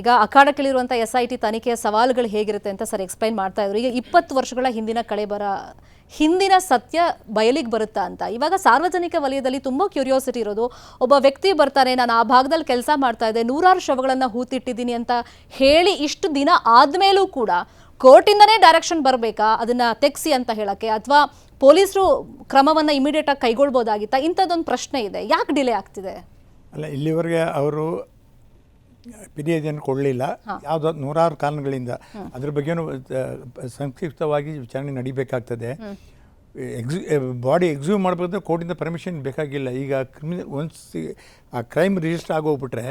ಈಗ ಅಖಾಡಕ್ಕಿಳಿರುವಂಥ S I T ತನಿಖೆಯ ಸವಾಲುಗಳು ಹೇಗಿರುತ್ತೆ ಅಂತ ಸರ್ ಎಕ್ಸ್ಪ್ಲೈನ್ ಮಾಡ್ತಾ ಇದ್ರು. ಈಗ ಇಪ್ಪತ್ತು ವರ್ಷಗಳ ಹಿಂದಿನ ಕಳೆಬರ ಹಿಂದಿನ ಸತ್ಯ ಬಯಲಿಗೆ ಬರುತ್ತಾ ಅಂತ. ಇವಾಗ ಸಾರ್ವಜನಿಕ ವಲಯದಲ್ಲಿ ತುಂಬ ಕ್ಯೂರಿಯಾಸಿಟಿ ಇರೋದು, ಒಬ್ಬ ವ್ಯಕ್ತಿ ಬರ್ತಾನೆ, ನಾನು ಆ ಭಾಗದಲ್ಲಿ ಕೆಲಸ ಮಾಡ್ತಾ ಇದ್ದೆ, ನೂರಾರು ಶವಗಳನ್ನು ಹೂತಿಟ್ಟಿದ್ದೀನಿ ಅಂತ ಹೇಳಿ ಇಷ್ಟು ದಿನ ಆದಮೇಲೂ ಕೂಡ ಕೋರ್ಟಿಂದನೇ ಡೈರೆಕ್ಷನ್ ಬರಬೇಕಾ? ಅದನ್ನ ತೆಗ್ಸಿ ಅಂತ ಹೇಳಕ್ಕೆ, ಅಥವಾ ಪೊಲೀಸರು ಕ್ರಮವನ್ನ ಇಮಿಡಿಯೇಟ್ ಆಗಿ ಕೈಗೊಳ್ಬೋದಾಗಿತ್ತಾ? ಇಂಥದ್ದೊಂದು ಪ್ರಶ್ನೆ ಇದೆ. ಯಾಕೆ ಡಿಲೇ ಆಗ್ತಿದೆ? ಅಲ್ಲ, ಇಲ್ಲಿವರೆಗೆ ಅವರು ಫಿರ್ಯಾದಿಯನ್ನು ಕೊಡಲಿಲ್ಲ. ಯಾವುದೋ ನೂರಾರು ಕಾರಣಗಳಿಂದ ಅದ್ರ ಬಗ್ಗೆನೂ ಸಂಕ್ಷಿಪ್ತವಾಗಿ ವಿಚಾರಣೆ ನಡಿಬೇಕಾಗ್ತದೆ. ಎಕ್ಸಿ ಬಾಡಿ ಎಕ್ಸ್ಯೂವ್ ಮಾಡಬೇಕಂದ್ರೆ ಕೋರ್ಟಿಂದ ಪರ್ಮಿಷನ್ ಬೇಕಾಗಿಲ್ಲ. ಈಗ ಕ್ರಿಮಿನಲ್ ಒನ್ಸ್ ಆ ಕ್ರೈಮ್ ರಿಜಿಸ್ಟರ್ ಆಗೋಗ್ಬಿಟ್ರೆ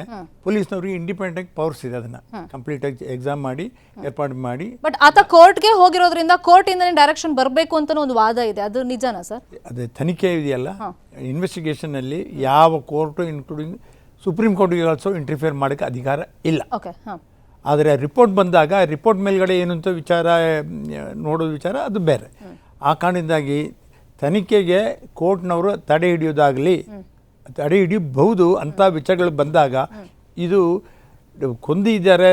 ಪೊಲೀಸ್ನವ್ರಿಗೆ ಇಂಡಿಪೆಂಡೆಂಟ್ ಪವರ್ಸ್ ಇದೆ ಅದನ್ನ. ಕಂಪ್ಲೀಟ್ ಆಗಿ ಎಕ್ಸಾಮ್ ಮಾಡಿ ಏರ್ಪಾಡು ಮಾಡಿ. ಬಟ್ ಆತ ಕೋರ್ಟ್ಗೆ ಹೋಗಿರೋದ್ರಿಂದ ಕೋರ್ಟಿಂದ ಡೈರೆಕ್ಷನ್ ಬರಬೇಕು ಅಂತ ಒಂದು ವಾದ ಇದೆ. ಅದು ನಿಜನಾ ಸರ್? ಅದೇ ತನಿಖೆ ಇದೆಯಲ್ಲ. ಇನ್ವೆಸ್ಟಿಗೇಷನಲ್ಲಿ ಯಾವ ಕೋರ್ಟು ಇನ್ಕ್ಲೂಡಿಂಗ್ ಸುಪ್ರೀಂ ಕೋರ್ಟ್ಗೆ ಆಲ್ಸೋ ಇಂಟರ್ಫಿಯರ್ ಮಾಡೋಕ್ಕೆ ಅಧಿಕಾರ ಇಲ್ಲ. ಓಕೆ ಹಾಂ. ಆದರೆ ರಿಪೋರ್ಟ್ ಬಂದಾಗ ರಿಪೋರ್ಟ್ ಮೇಲ್ಗಡೆ ಏನು ಅಂತ ವಿಚಾರ ನೋಡೋ ನೋಡೋದು ವಿಚಾರ ಅದು ಬೇರೆ. ಆ ಕಾರಣದಿಂದಾಗಿ ತನಿಖೆಗೆ ಕೋರ್ಟ್ನವರು ತಡೆ ಹಿಡಿಯೋದಾಗಲಿ ತಡೆ ಹಿಡಿಯಬಹುದು ಅಂಥ ವಿಚಾರಗಳು ಬಂದಾಗ ಇದು ಕೊಂದಿದ್ದಾರೆ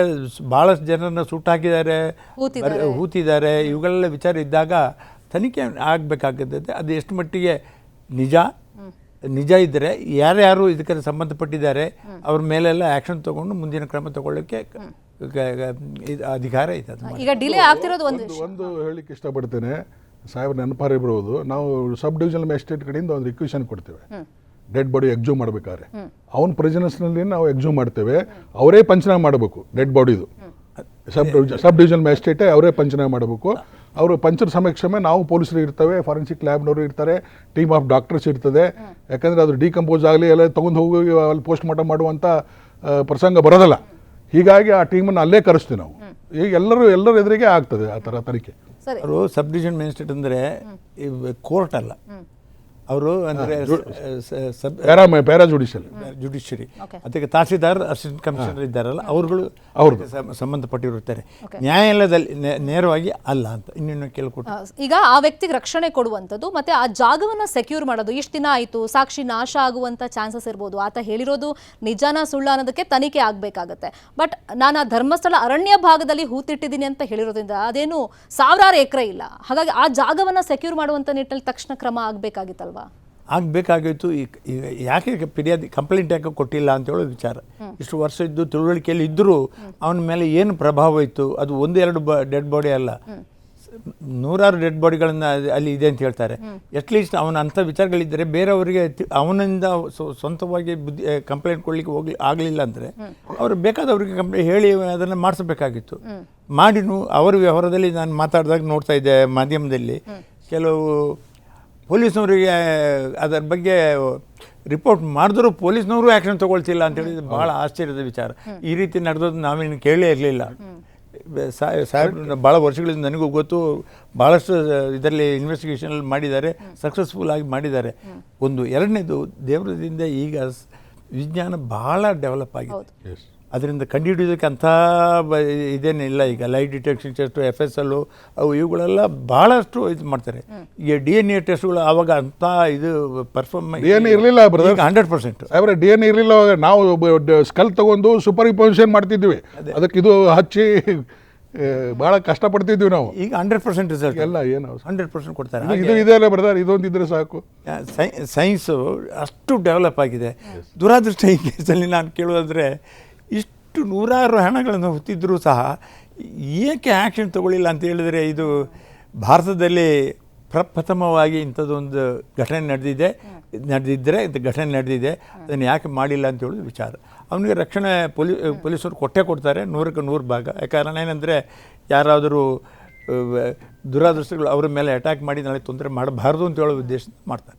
ಭಾಳಷ್ಟು ಜನರನ್ನ ಸೂಟ್ ಹಾಕಿದ್ದಾರೆ ಹೂತಿದ್ದಾರೆ. ಇವುಗಳೆಲ್ಲ ವಿಚಾರ ಇದ್ದಾಗ ತನಿಖೆ ಆಗಬೇಕಾಗುತ್ತದೆ ಅದು ಎಷ್ಟು ಮಟ್ಟಿಗೆ ನಿಜ ನಿಜ ಇದ್ದರೆ ಯಾರ್ಯಾರು ಇದಕ್ಕೆ ಸಂಬಂಧಪಟ್ಟಿದ್ದಾರೆ ಅವ್ರ ಮೇಲೆಲ್ಲ ಆ್ಯಕ್ಷನ್ ತಗೊಂಡು ಮುಂದಿನ ಕ್ರಮ ತಗೊಳ್ಳೋಕ್ಕೆ ಇದು ಅಧಿಕಾರ ಐತೆ ಈಗ ಡಿಲೇ ಆಗ್ತಿರೋದು ಒಂದು ಒಂದು ಒಂದು ಹೇಳಿಕ್ಕೆ ಇಷ್ಟಪಡ್ತೇನೆ ಸಾಹೇಬ್ರ ಬಿಡುವುದು ನಾವು ಸಬ್ ಡಿವಿಷನ್ ಮ್ಯಾಜಿಸ್ಟ್ರೇಟ್ ಕಡೆಯಿಂದ ಒಂದು ರಿಕ್ವಿಷನ್ ಕೊಡ್ತೇವೆ. ಡೆಡ್ ಬಾಡಿ ಎಕ್ಸೂಮ್ ಮಾಡ್ಬೇಕಾದ್ರೆ. ಅವನ ಪ್ರೆಸೆನ್ಸ್ನಲ್ಲಿ ನಾವು ಎಕ್ಸೂಮ್ ಮಾಡ್ತೇವೆ ಅವರೇ ಪಂಚನಾಮ ಮಾಡಬೇಕು ಡೆಡ್ ಬಾಡಿದು ಸಬ್ ಸಬ್ ಡಿವಿಷನ್ ಮ್ಯಾಜಿಸ್ಟ್ರೇಟೇ ಅವರೇ ಪಂಚನಾಮ ಮಾಡಬೇಕು. ಅವರು ಪಂಚರ್ ಸಮೀಕ್ಷೆ ನಾವು ಪೊಲೀಸರು ಇರ್ತವೆ ಫಾರೆನ್ಸಿಕ್ ಲ್ಯಾಬ್ನವರು ಇರ್ತಾರೆ ಟೀಮ್ ಆಫ್ ಡಾಕ್ಟರ್ಸ್ ಇರ್ತದೆ. ಯಾಕಂದರೆ ಅದು ಡಿಕಂಪೋಸ್ ಆಗಲಿ ಎಲ್ಲ ತೊಗೊಂಡು ಹೋಗಿ ಅಲ್ಲಿ ಪೋಸ್ಟ್ ಮಾರ್ಟಮ್ ಮಾಡುವಂಥ ಪ್ರಸಂಗ ಬರೋದಲ್ಲ. ಹೀಗಾಗಿ ಆ ಟೀಮನ್ನು ಅಲ್ಲೇ ಕರೆಸ್ತೀವಿ ನಾವು. ಈಗ ಎಲ್ಲರೂ ಎಲ್ಲರ ಎದುರಿಗೆ ಆಗ್ತದೆ ಆ ಥರ ತನಿಖೆ. ಅವರು ಸಬ್ ಡಿವಿಷನ್ ಮ್ಯಾಜಿಸ್ಟ್ರೇಟ್ ಅಂದರೆ ಕೋರ್ಟ್ ಅಲ್ಲ. ಅವರು ಅಂದರೆ ಪ್ಯಾರಾ ಪ್ಯಾರಾ ಜುಡಿಷಿಯಲ್ ಜುಡಿಷಿಯರಿ. ಅದಕ್ಕೆ ತಹಸೀಲ್ದಾರ್ ಅಸಿಸ್ಟೆಂಟ್ ಕಮಿಷನರ್ ಇದ್ದಾರಲ್ಲ ಅವರುಗಳು ಅವರು ಸಂಬಂಧಪಟ್ಟಿರುತ್ತಾರೆ ನ್ಯಾಯಾಲಯದಲ್ಲಿ ನೇ- ನೇರವಾಗಿ ಅಲ್ಲ ಅಂತ ಇನ್ನೇನು ಕೇಳ್ಕೊಟ್ಟು ಈಗ ಆ ವ್ಯಕ್ತಿಗೆ ರಕ್ಷಣೆ ಕೊಡುವಂಥದ್ದು ಮತ್ತೆ ಆ ಜಾಗವನ್ನು ಸೆಕ್ಯೂರ್ ಮಾಡೋದು ಇಷ್ಟು ದಿನ ಆಯಿತು ಸಾಕ್ಷಿ ನಾಶ ಆಗುವಂಥ ಚಾನ್ಸಸ್ ಇರ್ಬೋದು. ಆತ ಹೇಳಿರೋದು ನಿಜಾನ ಸುಳ್ಳ ಅನ್ನೋದಕ್ಕೆ ತನಿಖೆ ಆಗಬೇಕಾಗತ್ತೆ. ಬಟ್ ನಾನು ಆ ಧರ್ಮಸ್ಥಳ ಅರಣ್ಯ ಭಾಗದಲ್ಲಿ ಹೂತಿಟ್ಟಿದ್ದೀನಿ ಅಂತ ಹೇಳಿರೋದ್ರಿಂದ ಅದೇನು ಸಾವಿರಾರು ಎಕರೆ ಇಲ್ಲ. ಹಾಗಾಗಿ ಆ ಜಾಗವನ್ನು ಸೆಕ್ಯೂರ್ ಮಾಡುವಂಥ ನಿಟ್ಟಲ್ಲಿ ತಕ್ಷಣ ಕ್ರಮ ಆಗಬೇಕಾಗಿತ್ತಲ್ವಾ? ಆಗಬೇಕಾಗಿತ್ತು. ಈಗ ಈಗ ಯಾಕೆ ಫಿರ್ಯಾದಿ ಕಂಪ್ಲೇಂಟ್ ಯಾಕೆ ಕೊಟ್ಟಿಲ್ಲ ಅಂತ ಹೇಳೋ ವಿಚಾರ. ಇಷ್ಟು ವರ್ಷ ಇದ್ದು ತಿಳುವಳಿಕೆಯಲ್ಲಿ ಇದ್ದರೂ ಅವನ ಮೇಲೆ ಏನು ಪ್ರಭಾವ ಇತ್ತು? ಅದು ಒಂದೆರಡು ಬ ಡೆಡ್ ಬಾಡಿ ಅಲ್ಲ. ನೂರಾರು ಡೆಡ್ ಬಾಡಿಗಳನ್ನ ಅಲ್ಲಿ ಇದೆ ಅಂತ ಹೇಳ್ತಾರೆ. ಅಟ್ಲೀಸ್ಟ್ ಅವನ ಅಂಥ ವಿಚಾರಗಳಿದ್ದರೆ ಬೇರೆಯವರಿಗೆ ಅವನಿಂದ ಸ್ವ- ಸ್ವಂತವಾಗಿ ಬುದ್ಧಿ ಕಂಪ್ಲೇಂಟ್ ಕೊಡಲಿಕ್ಕೆ ಹೋಗ್ಲಿ ಆಗಲಿಲ್ಲ ಅಂದರೆ ಅವರು ಬೇಕಾದವರಿಗೆ ಕಂಪ್ಲೇಂಟ್ ಹೇಳಿ ಅದನ್ನು ಮಾಡಿಸಬೇಕಾಗಿತ್ತು. ಮಾಡಿನೂ ಅವರ ವ್ಯವಹಾರದಲ್ಲಿ ನಾನು ಮಾತಾಡಿದಾಗ ನೋಡ್ತಾ ಇದ್ದೆ ಮಾಧ್ಯಮದಲ್ಲಿ. ಕೆಲವು ಪೊಲೀಸ್ನವರಿಗೆ ಅದರ ಬಗ್ಗೆ ರಿಪೋರ್ಟ್ ಮಾಡಿದ್ರು ಪೊಲೀಸ್ನವರು ಆ್ಯಕ್ಷನ್ ತೊಗೊಳ್ತಿಲ್ಲ ಅಂತ ಹೇಳಿದ್ರೆ ಭಾಳ ಆಶ್ಚರ್ಯದ ವಿಚಾರ. ಈ ರೀತಿ ನಡೆದೋದು ನಾವೇನು ಕೇಳೇ ಇರಲಿಲ್ಲ. ಸಾಹೇಬ್ ಭಾಳ ವರ್ಷಗಳಿಂದ ನನಗೂ ಗೊತ್ತು ಭಾಳಷ್ಟು ಇದರಲ್ಲಿ ಇನ್ವೆಸ್ಟಿಗೇಷನ್ ಮಾಡಿದ್ದಾರೆ ಸಕ್ಸಸ್ಫುಲ್ ಆಗಿ ಮಾಡಿದ್ದಾರೆ. ಒಂದು ಎರಡನೇದು ದೇವರದಿಂದ ಈಗ ಸ್- ವಿಜ್ಞಾನ ಭಾಳ ಡೆವಲಪ್ ಆಗಿದೆ. ಅದರಿಂದ ಕಂಡುಹಿಡಿಯೋದಕ್ಕೆ ಅಂಥ ಬ- ಇದೇನಿಲ್ಲ. ಈಗ lie detection test F S L ಅವು ಇವುಗಳೆಲ್ಲ ಭಾಳಷ್ಟು ಇದು ಮಾಡ್ತಾರೆ. ಈ ಡಿ ಎನ್ ಎ ಟೆಸ್ಟ್ಗಳು ಆವಾಗ ಅಂಥ ಇದು ಪರ್ಫಾರ್ಮ್ ಡಿ ಎನ್ ಇರಲಿಲ್ಲ ಬ್ರದರ್ ಹಂಡ್ರೆಡ್ ಪರ್ಸೆಂಟ್. ಅವರ ಡಿ ಎನ್ ಇರಲಿಲ್ಲ ಅವಾಗ ನಾವು ಸ್ಕಲ್ ತಗೊಂಡು ಸೂಪರ್ ಇಂಪೋಸಿಷನ್ ಮಾಡ್ತಿದ್ವಿ ಅದಕ್ಕೆ ಇದು ಹಚ್ಚಿ ಭಾಳ ಬಹಳ ಕಷ್ಟಪಡ್ತಿದ್ವಿ ನಾವು. ಈಗ ಹಂಡ್ರೆಡ್ ಪರ್ಸೆಂಟ್ ರಿಸಲ್ಟ್ ಎಲ್ಲ ಏನು? ಹಂಡ್ರೆಡ್ ಪರ್ಸೆಂಟ್ ಕೊಡ್ತಾರೆ. ಇದು- ಇದು ಅಲ್ಲ ಬ್ರದರ್? ಇದೊಂದು ಇದ್ರೆ ಸಾಕು ಸೈ ಸೈನ್ಸು ಅಷ್ಟು ಡೆವಲಪ್ ಆಗಿದೆ. ದುರಾದೃಷ್ಟ ಈ ಕೇಸಲ್ಲಿ ನಾನು ಕೇಳೋದಾದರೆ ಇಷ್ಟು ನೂರಾರು ಹಣಗಳನ್ನು ಹೊತ್ತಿದ್ದರೂ ಸಹ ಏಕೆ ಆ್ಯಕ್ಷನ್ ತಗೊಳ್ಳಿಲ್ಲ ಅಂತ ಹೇಳಿದರೆ ಇದು ಭಾರತದಲ್ಲಿ ಪ್ರಪ್ರಥಮವಾಗಿ ಇಂಥದ್ದೊಂದು ಘಟನೆ ನಡೆದಿದೆ. ನಡೆದಿದ್ದರೆ ಇದು ಘಟನೆ ನಡೆದಿದೆ. ಅದನ್ನು ಯಾಕೆ ಮಾಡಿಲ್ಲ ಅಂತ ಹೇಳೋದು ವಿಚಾರ. ಅವನಿಗೆ ರಕ್ಷಣೆ ಪೊಲೀ, ಪೊಲೀಸರು ಕೊಟ್ಟೇ ಕೊಡ್ತಾರೆ. ನೂರಕ್ಕೆ ನೂರು ಭಾಗ. ಕಾರಣ ಏನಂದರೆ ಯಾರಾದರೂ ದುರಾದೃಷ್ಟಗಳು ಅವರ ಮೇಲೆ ಅಟ್ಯಾಕ್ ಮಾಡಿ ನಾಳೆ ತೊಂದರೆ ಮಾಡಬಾರ್ದು ಅಂತ ಹೇಳೋ ಉದ್ದೇಶ ಮಾಡ್ತಾರೆ.